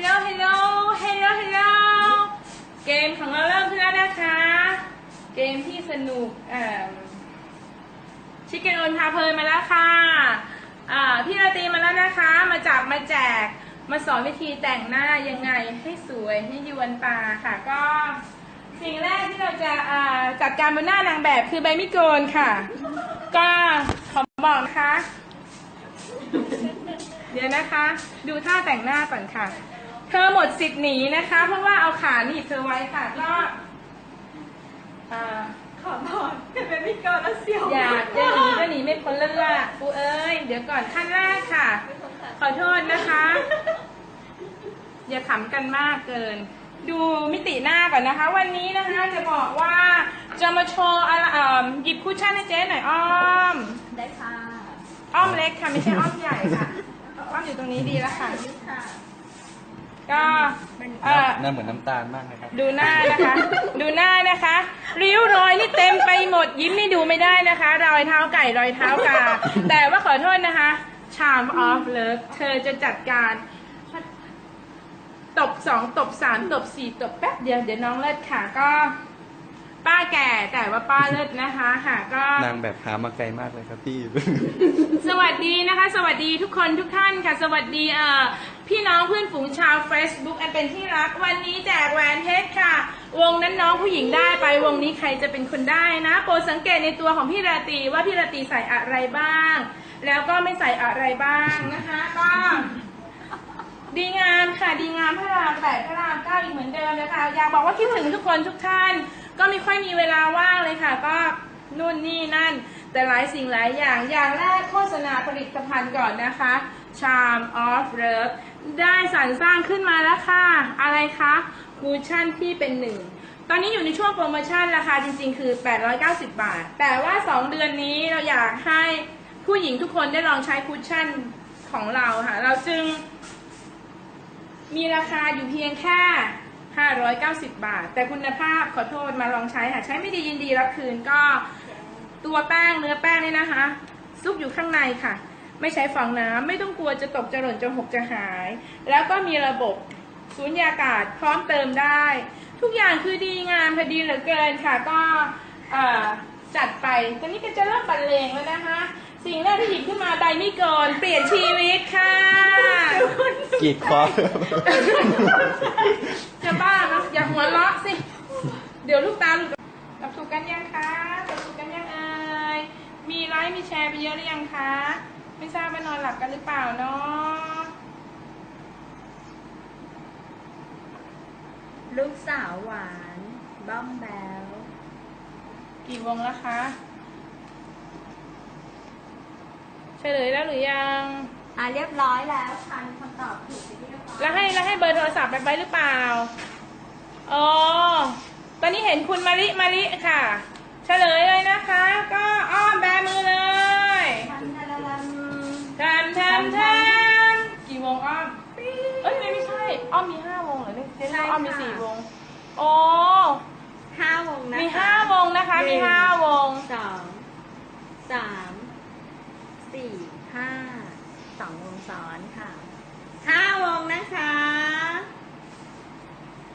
ลโหลฮัลโหลฮัลโหลฮัลโหลเกมของเราเริ่มขึ้นแล้วนะคะ เกมที่สนุกเอ่อชิคเก้นโอนพาเพลินมาแล้วค่ะอ่าพี่ราตรีมาแล้วนะคะ มาจับมาแจก มาสอนวิธีแต่งหน้ายังไงให้สวยให้ยวนตาค่ะ ก็สิ่งแรกที่เราจะอ่าจัดการบนหน้านางแบบคือใบมิโกนค่ะ ก็ขอบอกนะคะ เดี๋ยวนะคะ ดูท่าแต่งหน้าก่อนค่ะ เธอหมดสิทธิ์หนีนะคะ เพราะว่าเอาขาหนีบเธอไว้ค่ะก็อ่าขอบอกเป็นพี่กรแล้วเสียวอยากจะหนีก็หนีไม่พ้นแล้วล่ะปูเอ้ย เดี๋ยวก่อนขั้นแรกค่ะ ขอโทษนะคะ อย่าขำกันมากเกิน ดูมิติหน้าก่อนนะคะ วันนี้นะคะจะบอกว่าจะมาโชว์อะไรเอ่อหยิบคุชชั่นให้เจ๊หน่อยอ้อม ได้ค่ะ อ้อมเล็กค่ะ ไม่ใช่อ้อมใหญ่ค่ะ อ้อมอยู่ตรงนี้ดีแล้วค่ะนี่ค่ะ ก็เอ่อ หน้าเหมือนน้ำตาลมากนะครับ ดูหน้านะคะ ดูหน้านะคะ ริ้วรอยนี่เต็มไปหมดยิ้มนี่ดูไม่ได้นะคะ รอยเท้าไก่รอยเท้ากา แต่ว่าขอโทษนะคะ charm of love เธอจะจัดการ ตบสองตบสามตบสี่ตบแป๊บเดียว เดี๋ยวน้องเลิศค่ะก็ ป้าแก่แต่ว่าป้าเลิศนะคะค่ะก็ นางแบบหามาไกลมากเลยครับพี่ สวัสดีนะคะ สวัสดีทุกคนทุกท่านค่ะ สวัสดีเอ่อพี่น้องเพื่อนฝูงชาว Facebook อันเป็นที่รักวันนี้แจกแหวนเพชรค่ะ วงนั้นน้องผู้หญิงได้ไปวงนี้ใครจะเป็นคนได้นะ โปรดสังเกตในตัวของพี่ราตรีว่าพี่ราตรีใส่อะไรบ้าง แล้วก็ไม่ใส่อะไรบ้างนะคะก็ดีงามค่ะดีงามพระรามแปดพระรามเก้าอีกเหมือนเดิมนะคะอยากบอกว่าคิดถึงทุกคนทุกท่าน ก็ไม่ค่อยมีเวลาว่างเลยค่ะ ก็นู่นนี่นั่น แต่หลายสิ่งหลายอย่าง อย่างแรกโฆษณาผลิตภัณฑ์ก่อนนะคะ Charm of Love ได้สรรสร้างขึ้นมาแล้วค่ะ อะไรคะคูชั่นที่เป็นหนึ่งตอนนี้อยู่ในช่วงโปรโมชั่นราคาจริงๆ คือ 890 บาท แต่ว่า 2 เดือนนี้เราอยากให้ผู้หญิงทุกคนได้ลองใช้คูชั่นของเราค่ะ เราจึงมีราคาอยู่เพียงแค่ 590 บาท แต่คุณภาพขอโทษมาลองใช้ค่ะ ใช้ไม่ดียินดีรับคืนก็ตัวแป้งเนื้อแป้งนี่นะคะ ซุกอยู่ข้างในค่ะ ไม่ใช้ฟองน้ำไม่ต้องกลัวจะตกจะหล่นจะหกจะหาย แล้วก็มีระบบสูญญากาศพร้อมเติมได้ ทุกอย่างคือดีงามพอดีเหลือเกินค่ะ ก็จัดไป ตอนนี้ก็จะเริ่มบรรเลงแล้วนะคะ สิ่งแรกที่หยิบขึ้นมาใบมีดโกนเปลี่ยนชีวิตค่ะ กรีดคอ จะบ้านะอย่าหัวเราะสิ เดี๋ยวลูกตาหลุดหลับถูกกันยังคะหลับถูกกันยังเอ่ยมีไลค์มีแชร์ไปเยอะหรือยังคะ ไม่ทราบว่านอนหลับกันหรือเปล่าเนาะลูกสาวหวาน บ้อมแบวกี่วงแล้วคะ เฉลยแล้วหรือยัง อะเรียบร้อยแล้วค่ะมีคำตอบถูกไปเรียบร้อยแล้วให้แล้วให้เบอร์โทรศัพท์ไปไว้หรือเปล่า อ๋อ ตอนนี้เห็นคุณมาริมาริค่ะ เฉลยเลยนะคะ ก็อ้อมแบมือเลยทันทันทันแทมแทมแทมกี่วงอ้อม เอ้ยไม่ไม่ใช่ อ้อมมีห้าวงเหรอเนี่ยเจ๊ว่าอ้อมมีสี่วง โอ้ ห้าวงนะคะมีห้าวงนะคะ มีห้าวงสองสามสี่ ห้าสองวงซ้อนค่ะห้าวงนะคะ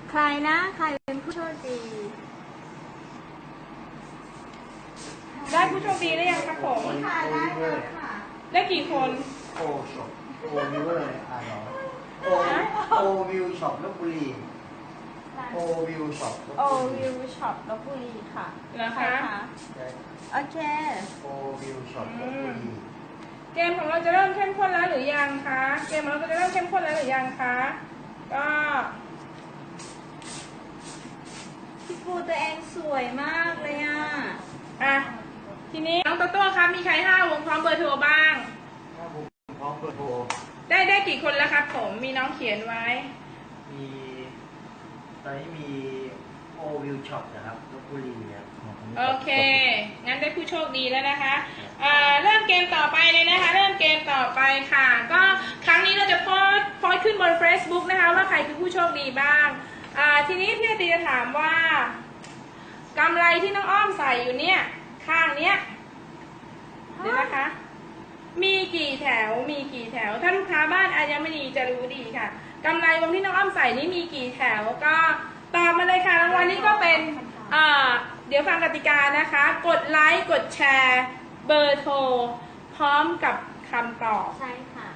ใครนะ ใครเป็นผู้โชคดี ได้ผู้โชคดีหรือยังครับผม ค่ะได้แล้วค่ะ ได้กี่คน โอช็อปโอวิวอะไรอ่านเหรอโอโอวิวช็อปลบบุรีโอวิวช็อปลบโอบุรีวิวช็อปลบบุรีค่ะเหรอใครคะคะโอเค โอวิวช็อปลบบุรี เกมของเราจะเริ่มเข้มข้นแล้วหรือยังคะ เกมของเราจะเริ่มเข้มข้นแล้วหรือยังคะ ก็พี่ปูตัวเองสวยมากเลยอะ อะ ทีนี้น้องโตโต้ครับมีใครห้าวงพร้อมเบอร์โทรบ้าง ถ้าผมพร้อมเบอร์โทรได้ได้กี่คนแล้วครับผมมีน้องเขียนไว้ มีตอนนี้มีโอวิวช็อปนะครับลบบุรีครับ โอเค งั้นได้ผู้โชคดีแล้วนะคะ เเริ่มเกมต่อไปเลยนะคะ เริ่มเกมต่อไปค่ะ ก็ครั้งนี้เราจะโพสต์โพสขึ้นบน Facebook นะคะว่าใครคือผู้โชคดีบ้าง ทีนี้พี่ตีจะถามว่ากำไรที่น้องอ้อมใส่อยู่เนี่ย ข้างเนี้ยเดี๋ยวนะคะ มีกี่แถว มีกี่แถว ถ้าลูกค้าบ้านอายมณีจะรู้ดีค่ะกำไรวงที่น้องอ้อมใส่นี้มีกี่แถวก็ตอบมาเลยค่ะรางวัลนี้ก็เป็นเดี๋ยวฟังกติกานะคะ กดไลค์ กดแชร์ เบอร์โทรพร้อมกับคำตอบ ใช่ค่ะ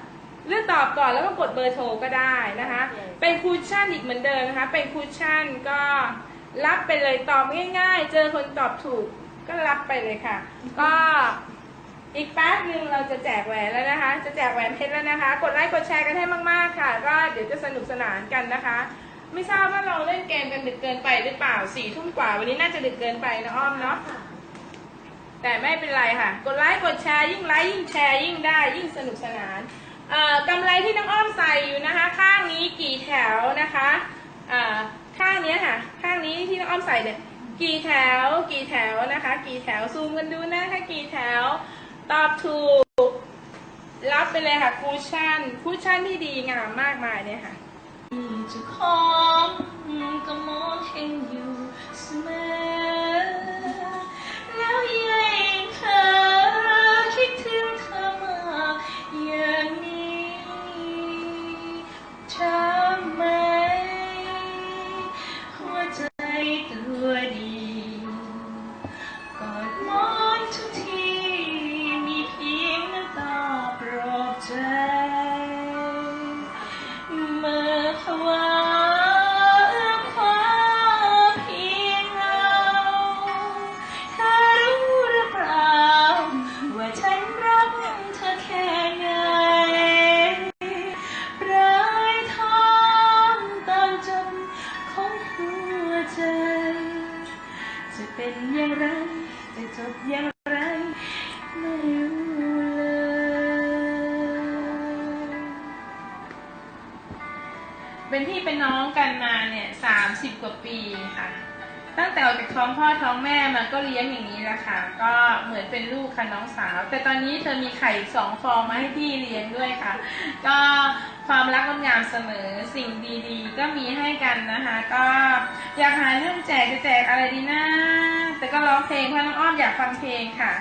เลือกตอบก่อนแล้วก็กดเบอร์โทรก็ได้นะคะโอเคเป็นคูชั่นอีกเหมือนเดิมนะคะ เป็นคูชั่นก็รับไปเลยตอบง่าย ๆ เจอคนตอบถูกก็รับไปเลยค่ะ ก็อีกแป๊บนึงเราจะแจกแหวนแล้วนะคะ จะแจกแหวนเพชรแล้วนะคะ กดไลค์กดแชร์กันให้มากๆค่ะ ก็เดี๋ยวจะสนุกสนานกันนะคะ ไม่ทราบว่าเราเล่นเกมกันดึกเกินไปหรือเปล่าสี่ทุ่มกว่า วันนี้น่าจะดึกเกินไปนะอ้อมเนาะ แต่ไม่เป็นไรค่ะ กดไลค์กดแชร์ยิ่งไลค์ยิ่งแชร์ยิ่งได้ยิ่งสนุกสนานเอ่อกำไรที่น้องอ้อมใส่อยู่นะคะ ข้างนี้กี่แถวนะคะเอ่อข้างเนี้ยค่ะ ข้างนี้ที่น้องอ้อมใส่เนี่ยกี่แถวกี่แถวนะคะ กี่แถวซูมกันดูนะคะกี่แถวตอบถูก รับไปเลยค่ะคูชั่นคูชั่นที่ดีงามมากมายเนี่ยค่ะจ้าของก็ม เป็นพี่เป็นน้องกันมาเนี่ยสามสิบกว่าปีค่ะ ตั้งแต่ออกจากท้องพ่อท้องแม่มาก็เลี้ยงอย่างนี้แหละค่ะ ก็เหมือนเป็นลูกค่ะน้องสาว แต่ตอนนี้เธอมีไข่สองฟองมาให้พี่เลี้ยงด้วยค่ะ ก็ความรักงดงามเสมอสิ่งดีๆ ก็มีให้กันนะคะ ก็อยากหาเรื่องแจกจะแจกอะไรดีนะแต่ก็ร้องเพลงเพราะน้องอ้อมอยากฟังเพลงค่ะ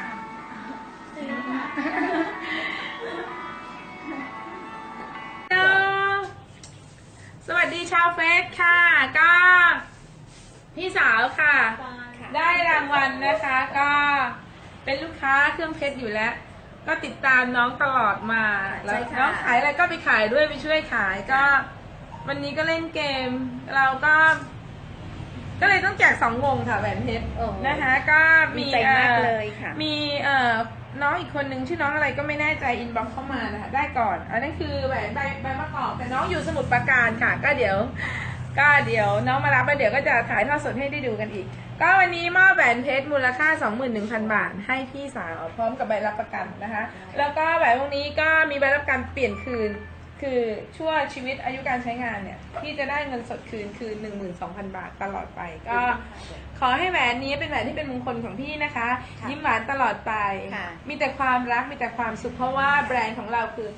ดีชาวเฟซค่ะ ก็พี่สาวค่ะ ได้รางวัลนะคะ ก็เป็นลูกค้าเครื่องเพชรอยู่แล้ว ก็ติดตามน้องตลอดมาแล้วใช่ค่ะน้องขายอะไรก็ไปขายด้วยไปช่วยขายก็ วันนี้ก็เล่นเกม เราก็ ก็เลยต้องแจกสองวงค่ะแหวนเพชรโอ้ นะคะก็มีดีใจมากอ่อเลยค่ะ มีเอ่อน้องอีกคนนึงชื่อน้องอะไรก็ไม่แน่ใจอินบ็อกเข้ามานะคะได้ก่อน อันนั้นคือแหวนใบใบมะกอกแต่น้องอยู่สมุทรปราการค่ะ ก็เดี๋ยว ก็เดี๋ยวน้องมารับแล้วเดี๋ยวก็จะถ่ายทอดสดให้ได้ดูกันอีก ก็วันนี้มอบแหวนเพชรมูลค่า 21,000 บาท ให้พี่สาวพร้อมกับใบรับประกันนะคะ แล้วก็แหวนวงนี้ก็มีใบรับประกันเปลี่ยนคืน คือชั่วชีวิตอายุการใช้งานเนี่ยที่จะได้เงินสดคืนคือ 12,000 บาทตลอดไป ก็ขอให้แหวนนี้เป็นแหวนที่เป็นมงคลของพี่นะคะค่ะยิ้มหวานตลอดไปค่ะมีแต่ความรักมีแต่ความสุขเพราะว่าแบรนด์ของเราคือ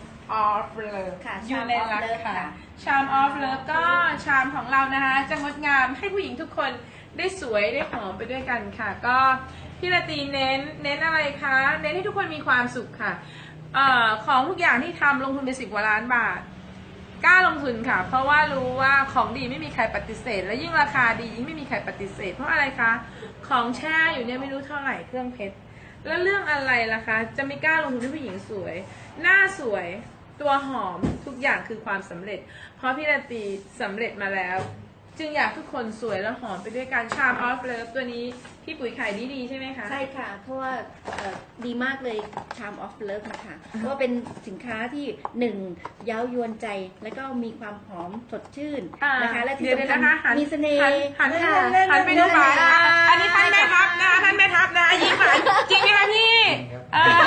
Off Love ค่ะอยู่ในรัก Charm of Love ค่ะค่ะ Charm of Love ก็ชามของเรานะคะ จะงดงามให้ผู้หญิงทุกคนได้สวยได้หอมไปด้วยกันค่ะ ก็พี่ละตีเน้นเน้นอะไรคะ เน้นให้ทุกคนมีความสุขค่ะ เอ่อของทุกอย่างที่ทำลงทุนไปสิบกว่าล้านบาทกล้าลงทุนค่ะ เพราะว่ารู้ว่าของดีไม่มีใครปฏิเสธ และยิ่งราคาดียิ่งไม่มีใครปฏิเสธ เพราะอะไรคะของแช่อยู่เนี่ยไม่รู้เท่าไหร่เครื่องเพชรแล้วเรื่องอะไรล่ะคะ จะไม่กล้าลงทุนให้ผู้หญิงสวย หน้าสวยตัวหอมทุกอย่างคือความสำเร็จ เพราะพี่ราตรีสำเร็จมาแล้ว จึงอยากทุกคนสวยและหอมไปด้วยกันชามออฟเลิฟตัวนี้พี่ปุ๋ยขายดีดีๆใช่ไหมคะ ใช่ค่ะ เพราะว่าเอ่อดีมากเลย Charm of Love นะคะเพราะว่าเป็นสินค้าที่หนึ่งเย้ายวนใจ แล้วก็มีความหอมสดชื่นอ่านะคะและที่เดี๋ยวสำคัญนะคะหันมีเสน่ห์หันหันค่ะหันไปดูหวานอะอันนี้ท่านแม่ทัพนะคะท่านแม่ทัพนะยิ้มหวานจริงไหมคะพี่จริงครับเออ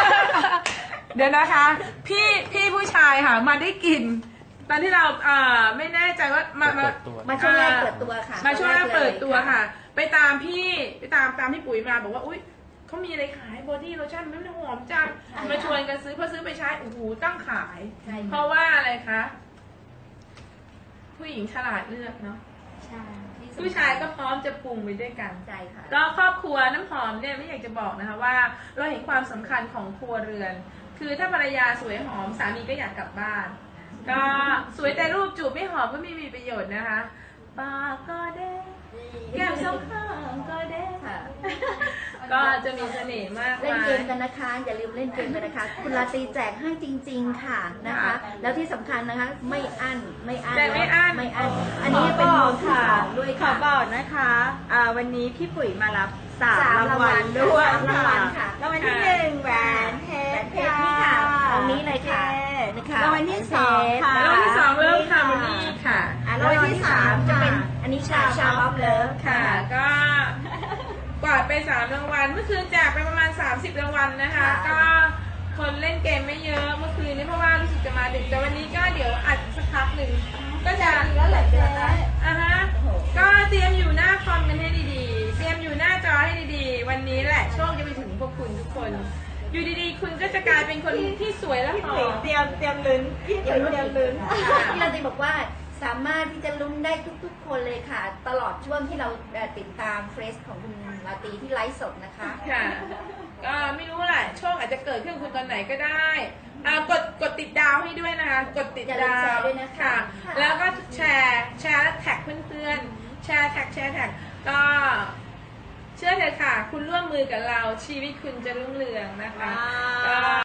เดี๋ยวนะคะ พี่พี่ผู้ชายค่ะมาได้กลิ่น ตอนที่เราเอ่อไม่แน่ใจว่ามามาเปิดตัวมาช่วงแรกเปิดตัวค่ะมาช่วงแรกเปิดตัวลยค่ะ ไปตามพี่ไปตามตามพี่ปุ๋ยมาบอกว่าอุ้ยเขามีอะไรขายบอดี้โลชั่นมันหอมจังใช่มาชวนกันซื้อพอซื้อไปใช้โอ้โหตั้งขาย ใช่เพค่ะราะว่าอะไรคะผู้หญิงฉลาดเลือกเนาะใช่ที่สำคัญผู้ชายก็พร้อมจะปรุงไปด้วยกันใช่ค่ะ ก็ครอบครัวน้ำหอมเนี่ยไม่อยากจะบอกนะคะว่า เราเห็นความสำคัญของครัวเรือน คือถ้าภรรยาสวยหอมสามีก็อยากกลับบ้าน ก็สวยแต่รูปจูบไม่หอมก็ไม่มีประโยชน์นะคะปากก็แดงแก้มสองข้างก็แดงค่ะ ก็จะมีเสน่ห์มากเล่นมาเกยมกันนะคะ อย่าลืมเล่นเกมกันนะคะ คุณลาตรีแจกให้จริง ๆ ค่ะนะคะค่ะแล้วที่สำคัญนะคะ ไม่อั้นไม่อั้นแจกไม่อั้นไม่อั้นอันนี้เป็นขโมอบอกค่ะค่ะด้วยขอค่ะบอกนะคะอ่าวันนี้พี่ปุ๋ยมารับสามสามรางวัลรางวัลด้วยสามรางวัลค่ะรางวัลที่ห กวาดไปสามรางวัล เมื่อคืนแจกไปประมาณ 30รางวัลนะคะ ก็คนเล่นเกมไม่เยอะเมื่อคืนนี้เพราะว่ารู้สึกจะมาดึกแต่วันนี้ก็เดี๋ยวอัดสักพักหนึ่งก็จะแล้วแหละเจ๊อะฮะก็เตรียมอยู่หน้าคอมกันให้ดีๆ เตรียมอยู่หน้าจอให้ดีๆ วันนี้แหละโชคจะไปถึงพวกคุณทุกคน อยู่ดีๆ คุณก็จะกลายเป็นคนที่สวยและพี่หอปุ๋ยมเตรียมเตรียมลุ้นพี่ปุ๋ยเตรียมลุ้นที่เราจะบอกว่า สามารถที่จะลุ้นได้ทุก ๆ คนเลยค่ะ ตลอดช่วงที่เราเอ่อติดตามเฟซของคุณลาตรีที่ไลฟ์สดนะคะ ค่ะก็ไม่รู้แหละโชคอาจจะเกิดขึ้นกับคุณตอนไหนก็ได้อ่ากดกดติดดาวให้ด้วยนะคะ กดติดอย่าลืดามแชวร์ด้วยนะคะ แล้วก็แชร์แชร์แล้วแท็กเพื่อนๆ แชร์แท็กแชร์แท็กก็ เชื่อเถอะค่ะ คุณร่วมมือกับเราชีวิตคุณจะรุ่งเรืองนะคะว้าวก็